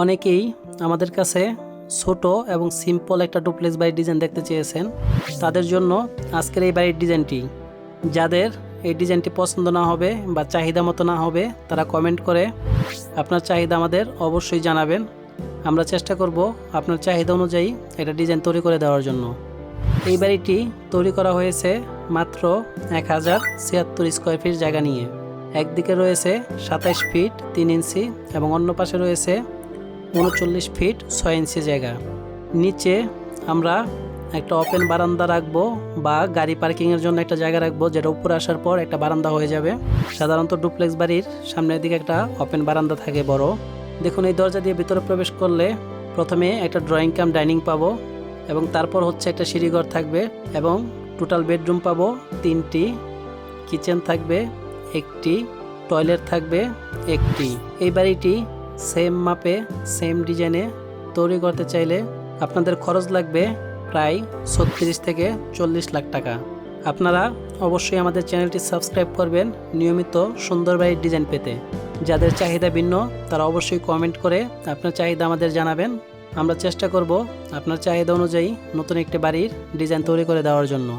অনেকেই আমাদের কাছে ছোট এবং সিম্পল একটা ডুপ্লেক্স বাড়ির ডিজাইন দেখতে চেয়েছেন। তাদের জন্য আজকের এই বাড়ির ডিজাইনটি যাদের এই ডিজাইনটি পছন্দ না হবে বা চাহিদা মতো না হবে, তারা কমেন্ট করে আপনার চাহিদা আমাদের অবশ্যই জানাবেন। আমরা চেষ্টা করব আপনার চাহিদা অনুযায়ী একটা ডিজাইন তৈরি করে দেওয়ার জন্য। এই বাড়িটি তৈরি করা হয়েছে মাত্র এক হাজার ছিয়াত্তর স্কোয়ার ফিট জায়গা নিয়ে। একদিকে রয়েছে সাতাইশ ফিট তিন ইঞ্চি এবং অন্য পাশে রয়েছে উনচল্লিশ ফিট ছয় ইঞ্চি জায়গা। নিচে আমরা একটা ওপেন বারান্দা রাখব বা গাড়ি পার্কিংয়ের জন্য একটা জায়গা রাখব, যেটা উপরে আসার পর একটা বারান্দা হয়ে যাবে। সাধারণত ডুপ্লেক্স বাড়ির সামনের দিকে একটা ওপেন বারান্দা থাকে বড়। দেখুন, এই দরজা দিয়ে ভিতরে প্রবেশ করলে প্রথমে একটা ড্রয়িং কাম ডাইনিং পাবো এবং তারপর হচ্ছে একটা সিঁড়িঘর থাকবে এবং টোটাল বেডরুম পাবো, তিনটি কিচেন থাকবে, একটি টয়লেট থাকবে, একটি। এই বাড়িটি সেম মাপে, সেম ডিজাইনে তৈরি করতে চাইলে আপনাদের খরচ লাগবে প্রায় ছত্রিশ থেকে চল্লিশ লাখ টাকা। আপনারা অবশ্যই আমাদের চ্যানেলটি সাবস্ক্রাইব করবেন নিয়মিত সুন্দর বাড়ির ডিজাইন পেতে। যাদের চাহিদা ভিন্ন, তারা অবশ্যই কমেন্ট করে আপনার চাহিদা আমাদের জানাবেন। আমরা চেষ্টা করব আপনার চাহিদা অনুযায়ী নতুন একটি বাড়ির ডিজাইন তৈরি করে দেওয়ার জন্য।